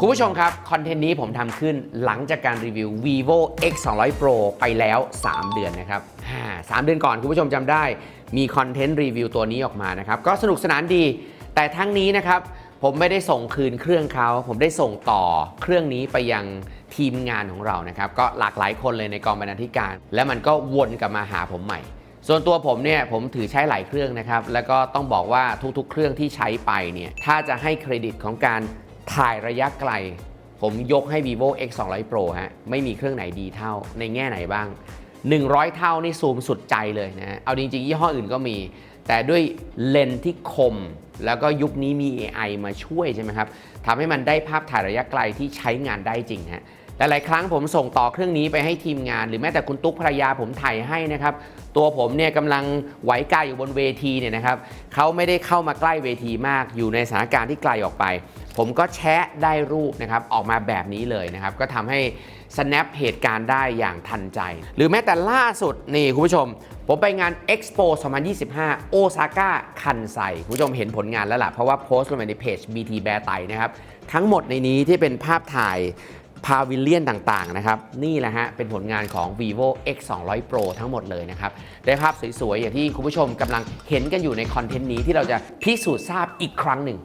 คุณผู้ชมครับ คอนเทนต์นี้ผมทำขึ้นหลังจากการรีวิว vivo x 2 0 0 pro ไปแล้ว 3 เดือนนะครับอ่าสามเดือนก่อนคุณผู้ชมจำได้มีคอนเทนต์รีวิวตัวนี้ออกมานะครับ ก็สนุกสนานดี แต่ทั้งนี้นะครับ ผมไม่ได้ส่งคืนเครื่องเขา ผมได้ส่งต่อเครื่องนี้ไปยังทีมงานของเรานะครับ ก็หลากหลายคนเลยในกองบรรณาธิการ และมันก็วนกลับมาหาผมใหม่ ส่วนตัวผมเนี่ยผมถือใช้หลายเครื่องนะครับ แล้วก็ต้องบอกว่าทุกๆ เครื่องที่ใช้ไปเนี่ยถ้าจะให้เครดิตของการ ถ่ายระยะไกล ผมยกให้ vivo x 2 0 0 pro ฮะ ไม่มีเครื่องไหนดีเท่า ในแง่ไหนบ้าง 100 เท่านี่ซูมสุดใจเลยนะฮะเอาจริงๆ ยี่ห้ออื่นก็มี แต่ด้วยเลนส์ที่คม แล้วก็ยุคนี้มี AI มาช่วยใช่ไหมครับทำให้มันได้ภาพถ่ายระยะไกลที่ใช้งานได้จริงฮะ หลายๆ ครั้งผมส่งต่อเครื่องนี้ไปให้ทีมงาน หรือแม้แต่คุณตุ๊กภรรยาผมถ่ายให้นะครับตัวผมเนี่ยกำลังไหวกายอยู่บนเวทีเนี่ยนะครับเขาไม่ได้เข้ามาใกล้เวทีมากอยู่ในสถานการณ์ที่ไกลออกไป ผมก็แชะได้รูปนะครับออกมาแบบนี้เลยนะครับก็ทำให้ snap เหตุการณ์ได้อย่างทันใจ หรือแม้แต่ล่าสุดนี่คุณผู้ชม ผมไปงาน Expo 2025 โอซาก้าคันไซคุณผู้ชมเห็นผลงานแล้วล่ะ เพราะว่าโพสต์ลงไปในเพจ BT แบร์ไตนะครับ ทั้งหมดในนี้ที่เป็นภาพถ่าย พาวิเลียนต่างๆนะครับนี่แหละฮะเป็นผลงานของ vivo x 2 0 0 pro ทั้งหมดเลยนะครับได้ภาพสวยๆ อย่างที่คุณผู้ชมกำลังเห็นกันอยู่ในคอนเทนต์นี้ที่เราจะพิสูจน์ทราบอีกครั้งหนึ่ง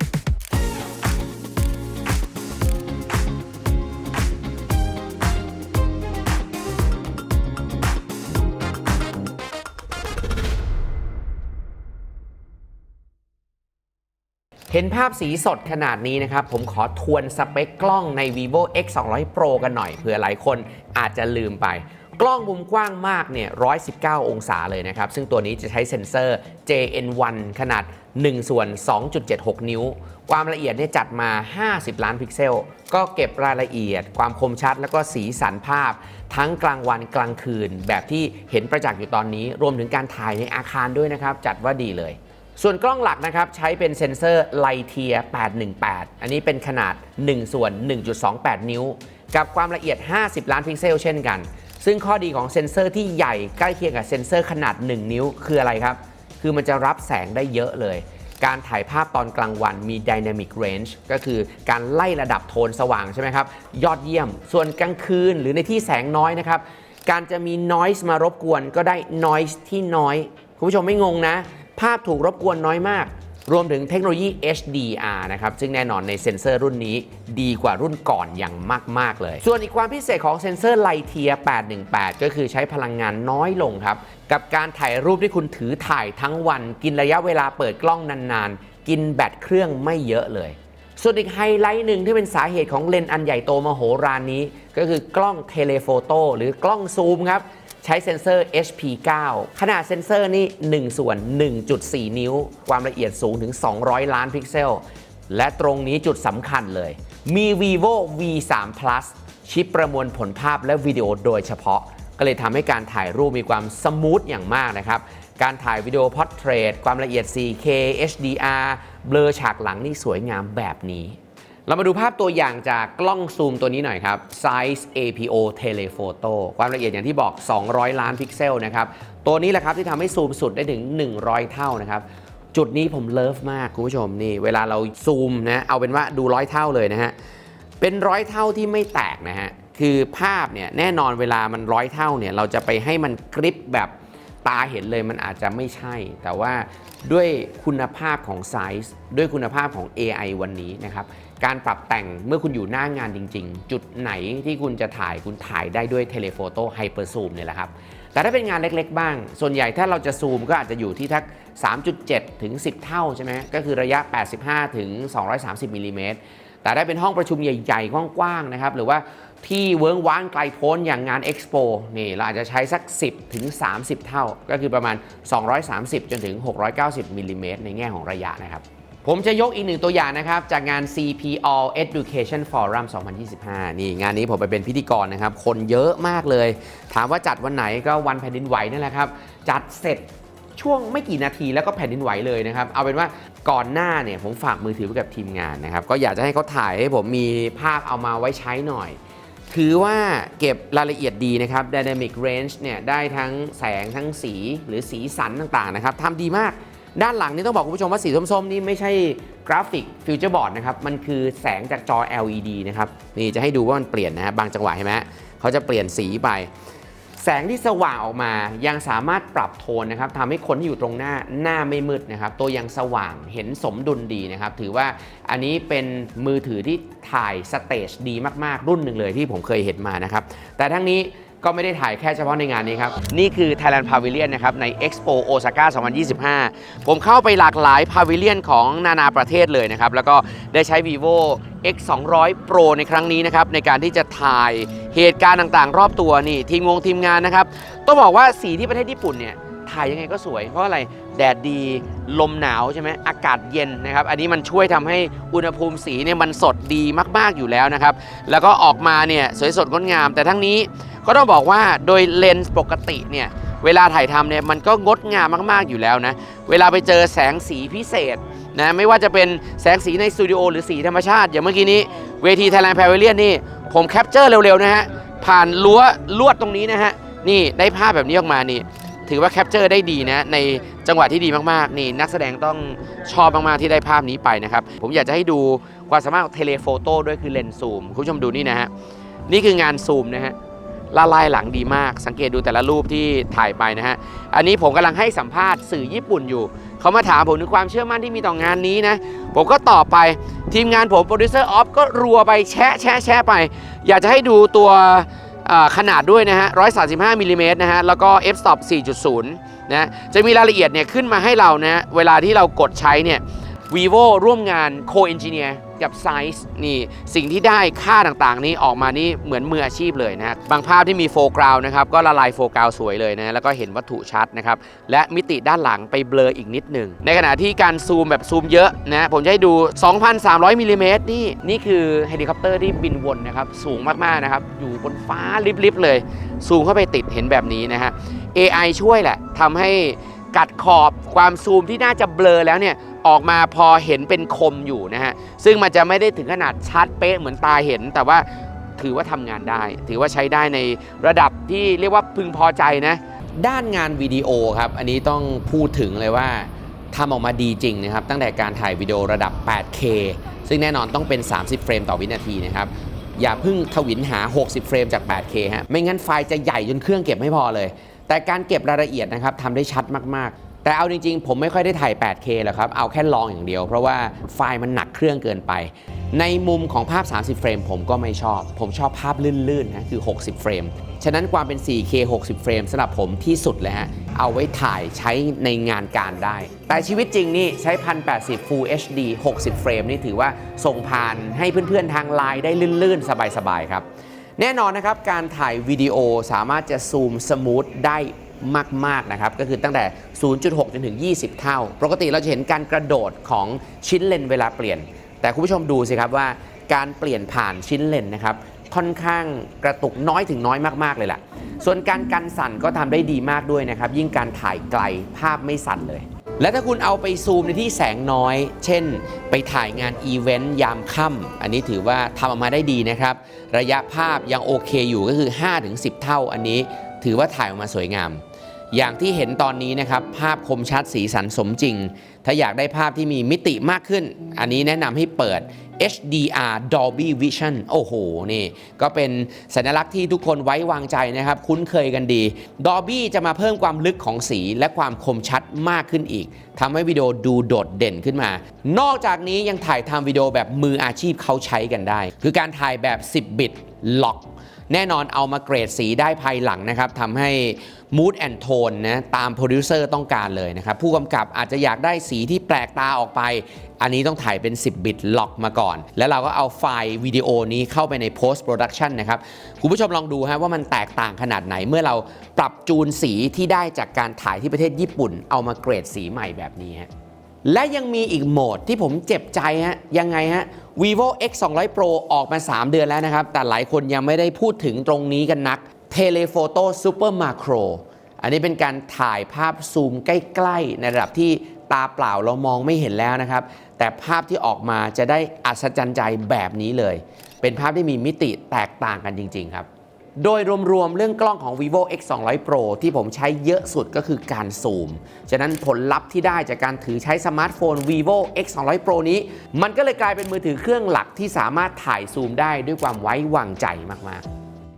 เห็นภาพสีสดขนาดนี้นะครับ ผมขอทวนสเปคกล้องใน vivo x 2 0 0 pro กันหน่อยเผื่อหลายคนอาจจะลืมไป กล้องมุมกว้างมากเนี่ย119 องศาเลยนะครับ ซึ่งตัวนี้จะใช้เซ็นเซอร์ JN1 ขนาด 1 ส่วน 2.76 นิ้ว ความละเอียดเนี่ยจัดมา 50 ล้านพิกเซล ก็เก็บรายละเอียด ความคมชัด แล้วก็สีสันภาพ ทั้งกลางวันกลางคืน แบบที่เห็นประจักษ์อยู่ตอนนี้ รวมถึงการถ่ายในอาคารด้วยนะครับ จัดว่าดีเลย ส่วนกล้องหลักนะครับใช้เป็นเซ็นเซอร์ไลเทีย818 อันนี้เป็นขนาด 1 ส่วน 1.28 นิ้ว กับความละเอียด 50 ล้านพิกเซลเช่นกัน ซึ่งข้อดีของเซ็นเซอร์ที่ใหญ่ใกล้เคียงกับเซ็นเซอร์ขนาด 1 นิ้วคืออะไรครับ คือมันจะรับแสงได้เยอะเลย การถ่ายภาพตอนกลางวันมี Dynamic Range ก็คือการไล่ระดับโทนสว่างใช่ไหมครับ ยอดเยี่ยม ส่วนกลางคืนหรือในที่แสงน้อยนะครับ การจะมี noise มารบกวนก็ได้ noise ที่น้อย คุณผู้ชมไม่งงนะ ภาพถูกรบกวนน้อยมาก รวมถึงเทคโนโลยี HDR นะครับ ซึ่งแน่นอนในเซ็นเซอร์รุ่นนี้ดีกว่ารุ่นก่อนอย่างมาก ๆ เลย ส่วนอีกความพิเศษของเซ็นเซอร์ไลเทีย818 ก็คือใช้พลังงานน้อยลงครับ กับการถ่ายรูปที่คุณถือถ่ายทั้งวัน กินระยะเวลาเปิดกล้องนาน ๆ กินแบตเครื่องไม่เยอะเลยส่วนอีกไฮไลท์หนึ่งที่เป็นสาเหตุของเลนส์อันใหญ่โตมโหฬารนี้ ก็คือกล้องเทเลโฟโต้หรือกล้องซูมครับ ใช้เซ็นเซอร์ HP9 ขนาดเซ็นเซอร์นี่ 1 ส่วน 1.4 นิ้ว ความละเอียดสูงถึง 200 ล้านพิกเซล และตรงนี้จุดสำคัญเลย มี vivo V3 Plus ชิปประมวลผลภาพและวิดีโอโดยเฉพาะ ก็เลยทำให้การถ่ายรูปมีความสมูทอย่างมากนะครับ การถ่ายวิดีโอพอร์เทรตความละเอียด 4K HDR เบลอฉากหลังนี่สวยงามแบบนี้ เรามาดูภาพตัวอย่างจากกล้องซูมตัวนี้หน่อยครับ Size APO Telephoto ความละเอียดอย่างที่บอก 200 ล้านพิกเซลนะครับ ตัวนี้แหละครับที่ทำให้ซูมสุดได้ถึง 100 เท่านะครับ จุดนี้ผมเลิฟมากคุณผู้ชมนี่ เวลาเราซูมนะ เอาเป็นว่าดูร้อยเท่าเลยนะฮะ เป็นร้อยเท่าที่ไม่แตกนะฮะ คือภาพเนี่ยแน่นอนเวลามันร้อยเท่าเนี่ยเราจะไปให้มันกริปแบบตาเห็นเลยมันอาจจะไม่ใช่ แต่ว่าด้วยคุณภาพของไซส์ด้วยคุณภาพของ AI วันนี้นะครับ การปรับแต่งเมื่อคุณอยู่หน้างานจริง ๆ จุดไหนที่คุณจะถ่ายคุณถ่ายได้ด้วยเทเลโฟโต้ไฮเปอร์ซูมเนี่ยแหละครับ แต่ถ้าเป็นงานเล็กๆ บ้าง ส่วนใหญ่ถ้าเราจะซูมก็อาจจะอยู่ที่ทัก 3.7 ถึง 10 เท่าใช่ไหมก็คือระยะ 85 ถึง 230มิลลิเมตรแต่ได้เป็นห้องประชุมใหญ่ๆ กว้างๆ นะครับ หรือว่าที่เวิ้งว้างไกลโพ้นอย่างงานเอ็กซ์โปนี่เราอาจจะใช้สัก 10 ถึง 30 เท่า ก็คือประมาณ 230 จนถึง 690มิลลิเมตรในแง่ของระยะนะครับ ผมจะยกอีกหนึ่งตัวอย่างนะครับ จากงาน CP All Education Forum 2025 นี่งานนี้ผมไปเป็นพิธีกรนะครับ คนเยอะมากเลย ถามว่าจัดวันไหนก็วันแผ่นดินไหวนั่นแหละครับ จัดเสร็จช่วงไม่กี่นาทีแล้วก็แผ่นดินไหวเลยนะครับ เอาเป็นว่าก่อนหน้าเนี่ยผมฝากมือถือไว้กับทีมงานนะครับ ก็อยากจะให้เขาถ่ายให้ผมมีภาพเอามาไว้ใช้หน่อย ถือว่าเก็บรายละเอียดดีนะครับ Dynamic Range เนี่ยได้ทั้งแสงทั้งสีหรือสีสันต่างๆนะครับทำดีมาก ด้านหลังนี่ต้องบอกคุณผู้ชมว่าสีส้มๆนี่ไม่ใช่กราฟิกฟิวเจอร์บอร์ดนะครับ มันคือแสงจากจอ LED นะครับ นี่จะให้ดูว่ามันเปลี่ยนนะฮะบบางจังหวะเห็นไหมเขาจะเปลี่ยนสีไป แสงที่สว่างออกมายังสามารถปรับโทนนะครับทำให้คนที่อยู่ตรงหน้าหน้าไม่มืดนะครับ ตัวยังสว่างเห็นสมดุลดีนะครับ ถือว่าอันนี้เป็นมือถือที่ถ่ายสเตจดีมากๆ รุ่นหนึ่งเลยที่ผมเคยเห็นมานะครับ แต่ทั้งนี้ ก็ไม่ได้ถ่ายแค่เฉพาะในงานนี้ครับ นี่คือ Thailand Pavilion นะครับ ใน Expo Osaka 2025 ผมเข้าไปหลากหลายพาวิเลียนของนานาประเทศเลยนะครับ แล้วก็ได้ใช้ vivo X 2 0 0 Pro ในครั้งนี้นะครับ ในการที่จะถ่ายเหตุการณ์ต่างๆ รอบตัวนี่ ทีมงงทีมงานนะครับ ต้องบอกว่าสีที่ประเทศญี่ปุ่นเนี่ยถ่ายยังไงก็สวย เพราะอะไรแดดดีลมหนาวใช่ไหมอากาศเย็นนะครับ อันนี้มันช่วยทำให้อุณหภูมิสีเนี่ยมันสดดีมากๆอยู่แล้วนะครับ แล้วก็ออกมาเนี่ยสวยสดงดงาม แต่ทั้งนี้ ก็ต้องบอกว่าโดยเลนส์ปกติเนี่ยเวลาถ่ายทำเนี่ยมันก็งดงามมาก ๆ อยู่แล้วนะ เวลาไปเจอแสงสีพิเศษนะไม่ว่าจะเป็นแสงสีในสตูดิโอหรือสีธรรมชาติ อย่างเมื่อกี้นี้เวที Thailand Pavilion นี่ ผมแคปเจอร์เร็ว ๆ นะฮะ ผ่านรั้วลวดตรงนี้นะฮะ นี่ได้ภาพแบบนี้ออกมานี่ ถือว่าแคปเจอร์ได้ดีนะ ในจังหวะที่ดีมาก ๆ นี่ นักแสดงต้องชอบมาก ๆ ที่ได้ภาพนี้ไปนะครับ ผมอยากจะให้ดูความสามารถเทเลโฟโต้ด้วยคือเลนส์ซูมคุณผู้ชมดูนี่นะฮะนี่คืองานซูมนะฮะ ละลายหลังดีมาก สังเกตดูแต่ละรูปที่ถ่ายไปนะฮะ อันนี้ผมกำลังให้สัมภาษณ์สื่อญี่ปุ่นอยู่ เขามาถามผมถึงความเชื่อมั่นที่มีต่องานนี้นะ ผมก็ตอบไป ทีมงานผมโปรดิวเซอร์ออฟก็รัวไปแชะแชะแชะไป อยากจะให้ดูตัวขนาดด้วยนะฮะ 135มิลลิเมตรนะฮะ แล้วก็ f stop 4.0 นะ จะมีรายละเอียดเนี่ยขึ้นมาให้เรานะ เวลาที่เรากดใช้เนี่ย vivo ร่วมงาน co-engineer กับ Size นี่สิ่งที่ได้ค่าต่างๆ นี้ออกมานี่เหมือนมืออาชีพเลยนะบางภาพที่มีโฟกราวนะครับก็ละลายโฟกราวสวยเลยนะแล้วก็เห็นวัตถุชัดนะครับและมิติด้านหลังไปเบลออีกนิดหนึ่ง ในขณะที่การซูมแบบซูมเยอะนะผมจะให้ดู 2,300มิลลิเมตรนี่นี่คือเฮลิคอปเตอร์ที่บินวนนะครับสูงมากๆนะครับอยู่บนฟ้าลิบๆเลย ซูมเข้าไปติดเห็นแบบนี้นะฮะ AI ช่วยแหละทำให้กัดขอบความซูมที่น่าจะเบลอแล้วเนี่ย ออกมาพอเห็นเป็นคมอยู่นะฮะ ซึ่งมันจะไม่ได้ถึงขนาดชัดเป๊ะเหมือนตาเห็น แต่ว่าถือว่าทำงานได้ ถือว่าใช้ได้ในระดับที่เรียกว่าพึงพอใจนะ ด้านงานวิดีโอครับ อันนี้ต้องพูดถึงเลยว่าทำออกมาดีจริงนะครับ ตั้งแต่การถ่ายวิดีโอระดับ 8K ซึ่งแน่นอนต้องเป็น 30 เฟรมต่อวินาทีนะครับอย่าเพิ่งทวินหา 60 เฟรมจาก 8K ฮะ ไม่งั้นไฟล์จะใหญ่จนเครื่องเก็บไม่พอเลย แต่การเก็บรายละเอียดนะครับทำได้ชัดมาก ๆ แต่เอาจริงๆ ผมไม่ค่อยได้ถ่าย 8K หรอกครับ เอาแค่ลองอย่างเดียว เพราะว่าไฟล์มันหนักเครื่องเกินไป ในมุมของภาพ 30 เฟรมผมก็ไม่ชอบ ผมชอบภาพลื่นๆนะคือ 60 เฟรม ฉะนั้นความเป็น 4K 60 เฟรมสำหรับผมที่สุดเลยฮะ เอาไว้ถ่ายใช้ในงานการได้ แต่ชีวิตจริงนี่ใช้ 1080 Full HD 60 เฟรมนี่ถือว่าส่งผ่านให้เพื่อนๆ ทางไลน์ได้ลื่นๆ สบายๆ ครับ แน่นอนนะครับการถ่ายวิดีโอสามารถจะซูมสมูทได้ มากๆนะครับก็คือตั้งแต่ 0.6 จนถึง 20 เท่า ปกติเราจะเห็นการกระโดดของชิ้นเลนเวลาเปลี่ยน แต่คุณผู้ชมดูสิครับว่าการเปลี่ยนผ่านชิ้นเลนนะครับค่อนข้างกระตุกน้อยถึงน้อยมากๆเลยล่ะ ส่วนการกันสั่นก็ทำได้ดีมากด้วยนะครับ ยิ่งการถ่ายไกลภาพไม่สั่นเลย และถ้าคุณเอาไปซูมในที่แสงน้อย เช่น ไปถ่ายงานอีเวนต์ยามค่ำอันนี้ถือว่าทำออกมาได้ดีนะครับ ระยะภาพยังโอเคอยู่ก็คือ 5-10 เท่าอันนี้ ถือว่าถ่ายออกมาสวยงาม อย่างที่เห็นตอนนี้นะครับ ภาพคมชัดสีสันสมจริง ถ้าอยากได้ภาพที่มีมิติมากขึ้น อันนี้แนะนำให้เปิด HDR Dolby Vision โอ้โห นี่ ก็เป็นสัญลักษณ์ที่ทุกคนไว้วางใจนะครับ คุ้นเคยกันดี Dolby จะมาเพิ่มความลึกของสีและความคมชัดมากขึ้นอีกทำให้วิดีโอดูโดดเด่นขึ้นมา นอกจากนี้ยังถ่ายทำวิดีโอแบบมืออาชีพเขาใช้กันได้ คือการถ่ายแบบ 10 บิตล็อก แน่นอนเอามาเกรดสีได้ภายหลังนะครับทำให้ mood and tone นะตามโปรดิวเซอร์ต้องการเลยนะครับ ผู้กำกับอาจจะอยากได้สีที่แปลกตาออกไป อันนี้ต้องถ่ายเป็น 10 บิตล็อกมาก่อน แล้วเราก็เอาไฟล์วิดีโอนี้เข้าไปใน post production นะครับ คุณผู้ชมลองดูฮะว่ามันแตกต่างขนาดไหนเมื่อเราปรับจูนสีที่ได้จากการถ่ายที่ประเทศญี่ปุ่น เอามาเกรดสีใหม่แบบนี้ฮะ และยังมีอีกโหมดที่ผมเจ็บใจฮะ ยังไงฮะ vivo x 2 0 0 pro ออกมา 3 เดือนแล้วนะครับ แต่หลายคนยังไม่ได้พูดถึงตรงนี้กันนัก telephoto super macro อันนี้เป็นการถ่ายภาพซูมใกล้ ๆ ในระดับที่ตาเปล่าเรามองไม่เห็นแล้วนะครับ แต่ภาพที่ออกมาจะได้อัศจรรย์ใจแบบนี้เลย เป็นภาพที่มีมิติแตกต่างกันจริง ๆ ครับ โดยรวมๆ เรื่องกล้องของ vivo x 2 0 0 pro ที่ผมใช้เยอะสุดก็คือการซูม ฉะนั้นผลลัพธ์ที่ได้จากการถือใช้สมาร์ทโฟน vivo x 2 0 0 pro นี้ มันก็เลยกลายเป็นมือถือเครื่องหลักที่สามารถถ่ายซูมได้ด้วยความไว้วางใจมาก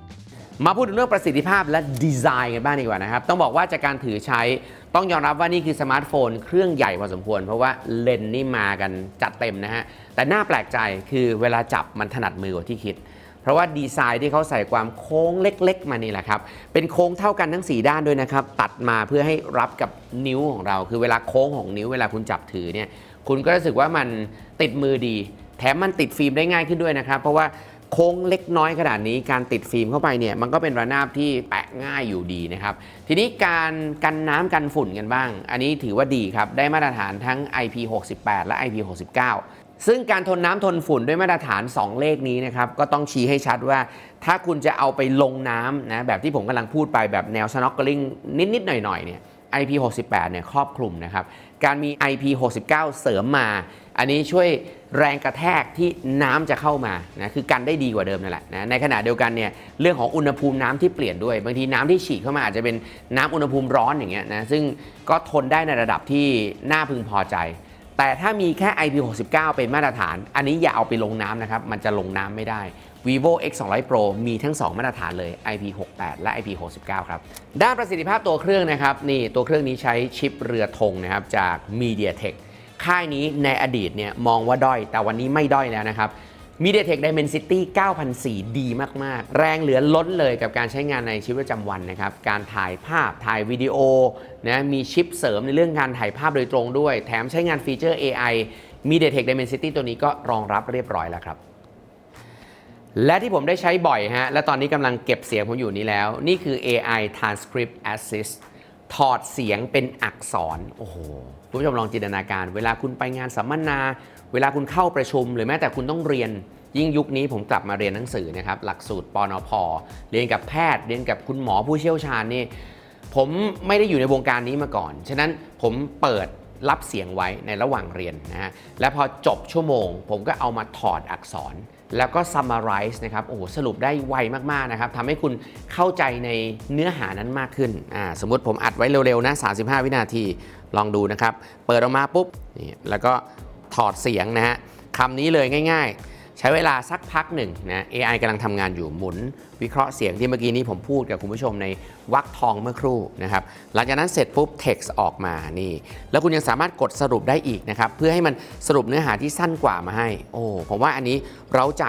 ๆมาพูดถึงเรื่องประสิทธิภาพและดีไซน์กันบ้างดีกว่านะครับ ต้องบอกว่าจากการถือใช้ต้องยอมรับว่านี่คือสมาร์ทโฟน เครื่องใหญ่พอสมควร เพราะว่าเลนส์นี่มากันจัดเต็มนะฮะ แต่น่าแปลกใจคือเวลาจับมันถนัดมือกว่าที่คิด เพราะว่าดีไซน์ที่เขาใส่ความโค้งเล็ก ๆ มานี่แหละครับ เป็นโค้งเท่ากันทั้ง 4 ด้านด้วยนะครับ ตัดมาเพื่อให้รับกับนิ้วของเรา คือเวลาโค้งของนิ้วเวลาคุณจับถือเนี่ย คุณก็รู้สึกว่ามันติดมือดี แถมมันติดฟิล์มได้ง่ายขึ้นด้วยนะครับ เพราะว่าโค้งเล็กน้อยขนาดนี้การติดฟิล์มเข้าไปเนี่ยมันก็เป็นระนาบที่แปะง่ายอยู่ดีนะครับ ทีนี้การกันน้ำกันฝุ่นกันบ้าง อันนี้ถือว่าดีครับ ได้มาตรฐานทั้ง IP68 และ IP69 ซึ่งการทนน้ำทนฝุ่นด้วยมาตรฐาน 2 เลขนี้นะครับก็ต้องชี้ให้ชัดว่า ถ้าคุณจะเอาไปลงน้ำนะแบบที่ผมกำลังพูดไปแบบแนว snorkeling นิดๆหน่อยๆเนี่ย IP68 เนี่ยครอบคลุมนะครับ การมี IP69 เสริมมา อันนี้ช่วยแรงกระแทกที่น้ำจะเข้ามานะคือกันได้ดีกว่าเดิมนั่นแหละนะในขณะเดียวกันเนี่ยเรื่องของอุณหภูมิน้ำที่เปลี่ยนด้วย บางทีน้ำที่ฉีดเข้ามาอาจจะเป็นน้ำอุณหภูมิร้อนอย่างเงี้ยนะซึ่งก็ทนได้ในระดับที่น่าพึงพอใจ แต่ถ้ามีแค่ IP69 เป็นมาตรฐาน อันนี้อย่าเอาไปลงน้ำนะครับ มันจะลงน้ำไม่ได้ vivo x 2 0 0 pro มีทั้ง 2 มาตรฐานเลย IP68 และ IP69 ครับ ด้านประสิทธิภาพตัวเครื่องนะครับ นี่ตัวเครื่องนี้ใช้ชิปเรือธงนะครับ จาก MediaTek ค่ายนี้ในอดีตเนี่ยมองว่าด้อย แต่วันนี้ไม่ด้อยแล้วนะครับ MediaTek Dimensity 9004 ดีมาก ๆ แรงเหลือล้นเลยกับการใช้งานในชีวิตประจำวันนะครับ การถ่ายภาพถ่ายวิดีโอนะมีชิปเสริมในเรื่องการถ่ายภาพโดยตรงด้วย แถมใช้งานฟีเจอร์ AI MediaTek Dimensity ตัวนี้ก็รองรับเรียบร้อยแล้วครับ และที่ผมได้ใช้บ่อยฮะ และตอนนี้กำลังเก็บเสียงผมอยู่นี้แล้ว นี่คือ AI Transcript Assist ถอดเสียงเป็นอักษร โอ้โห คุณผู้ชมลองจินตนาการ เวลาคุณไปงานสัมมนา เวลาคุณเข้าประชุม หรือแม้แต่คุณต้องเรียน ยิ่งยุคนี้ผมกลับมาเรียนหนังสือนะครับ หลักสูตรปนพ เรียนกับแพทย์ เรียนกับคุณหมอผู้เชี่ยวชาญนี่ ผมไม่ได้อยู่ในวงการนี้มาก่อน ฉะนั้นผมเปิดรับเสียงไว้ในระหว่างเรียนนะฮะ และพอจบชั่วโมง ผมก็เอามาถอดอักษร แล้วก็ summarize นะครับโอ้โหสรุปได้ไวมาก ๆ นะครับทำให้คุณเข้าใจในเนื้อหานั้นมากขึ้นอ่าสมมติผมอัดไว้เร็ว ๆ นะ 35 วินาทีลองดูนะครับ เปิดออกมาปุ๊บนี่แล้วก็ถอดเสียงนะฮะคำนี้เลยง่าย ๆ ใช้เวลาสักพักหนึ่งนะ AI กำลังทำงานอยู่หมุน วิเคราะห์เสียงที่เมื่อกี้นี้ผมพูดกับคุณผู้ชมในวักทองเมื่อครู่นะครับ หลังจากนั้นเสร็จปุ๊บ text ออกมานี่ แล้วคุณยังสามารถกดสรุปได้อีกนะครับ เพื่อให้มันสรุปเนื้อหาที่สั้นกว่ามาให้ โอ้ผมว่าอันนี้เร้าใจ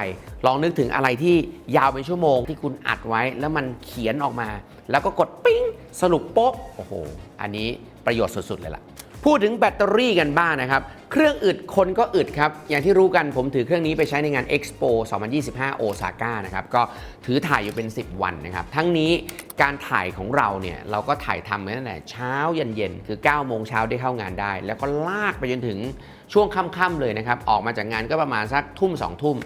ลองนึกถึงอะไรที่ยาวเป็นชั่วโมงที่คุณอัดไว้ แล้วมันเขียนออกมา แล้วก็กดปิ้งสรุปโป๊ะโอ้โหอันนี้ประโยชน์สุดๆเลยล่ะพูดถึงแบตเตอรี่กันบ้างนะครับ เครื่องอึดคนก็อึดครับ อย่างที่รู้กันผมถือเครื่องนี้ไปใช้ในงาน Expo 2025 โอซาก้านะครับ ก็ถือถ่ายอยู่เป็น 10 วันนะครับ ทั้งนี้การถ่ายของเราเนี่ย เราก็ถ่ายทำมาตั้งแต่เช้ายันเย็น คือ 9 โมงเช้าได้เข้างานได้ แล้วก็ลากไปจนถึงช่วงค่ำๆเลยนะครับ ออกมาจากงานก็ประมาณสักทุ่ม 2 ทุ่ม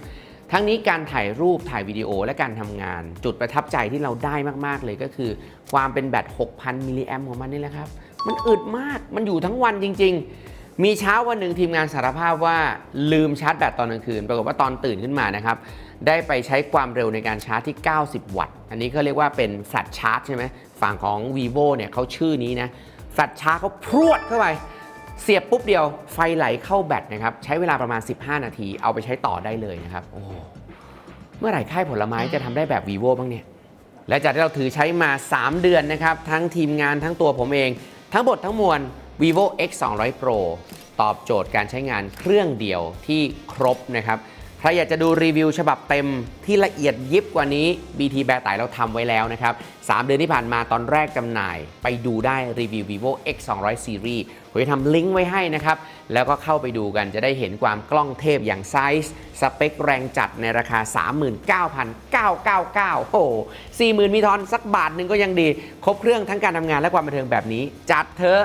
ทั้งนี้การถ่ายรูปถ่ายวิดีโอและการทำงาน จุดประทับใจที่เราได้มาก ๆ เลยก็คือ ความเป็นแบต 6,000 มิลลิแอมของมันนี่แหละครับ มันอึดมากมันอยู่ทั้งวันจริง ๆ มีเช้าวันหนึ่งทีมงานสารภาพว่าลืมชาร์จแบตตอนกลางคืน ปรากฏว่าตอนตื่นขึ้นมานะครับ ได้ไปใช้ความเร็วในการชาร์จที่ 90 วัตต์ อันนี้เขาเรียกว่าเป็นแฟลชชาร์จใช่ไหมฝั่งของ vivo เนี่ยเขาชื่อนี้นะแฟลชชาร์จเขาพรวดเข้าไป เสียบปุ๊บเดียวไฟไหลเข้าแบตนะครับ ใช้เวลาประมาณ 15 นาที เอาไปใช้ต่อได้เลยนะครับโอ้เมื่อไหร่ค่ายผลไม้จะทำได้แบบ vivo บ้างเนี่ยและจากที่เราถือใช้มา 3 เดือนนะครับทั้งทีมงานทั้งตัวผมเอง ทั้งหมดทั้งมวล vivo x 2 0 0 pro ตอบโจทย์การใช้งานเครื่องเดียวที่ครบนะครับ ใครอยากจะดูรีวิวฉบับเต็มที่ละเอียดยิบกว่านี้ BT แบร์ไตเราทำไว้แล้วนะครับ 3 เดือนที่ผ่านมาตอนแรกจำหน่าย ไปดูได้รีวิว vivo x 2 0 0 series ผมจะทำลิงก์ไว้ให้นะครับ แล้วก็เข้าไปดูกันจะได้เห็นความกล้องเทพอย่างไซส์สเปคแรงจัดในราคา 39,999 โอ้โห40,000 มีทอนสักบาทหนึ่งก็ยังดี ครบเครื่องทั้งการทำงานและความบันเทิงแบบนี้ จัดเถอะ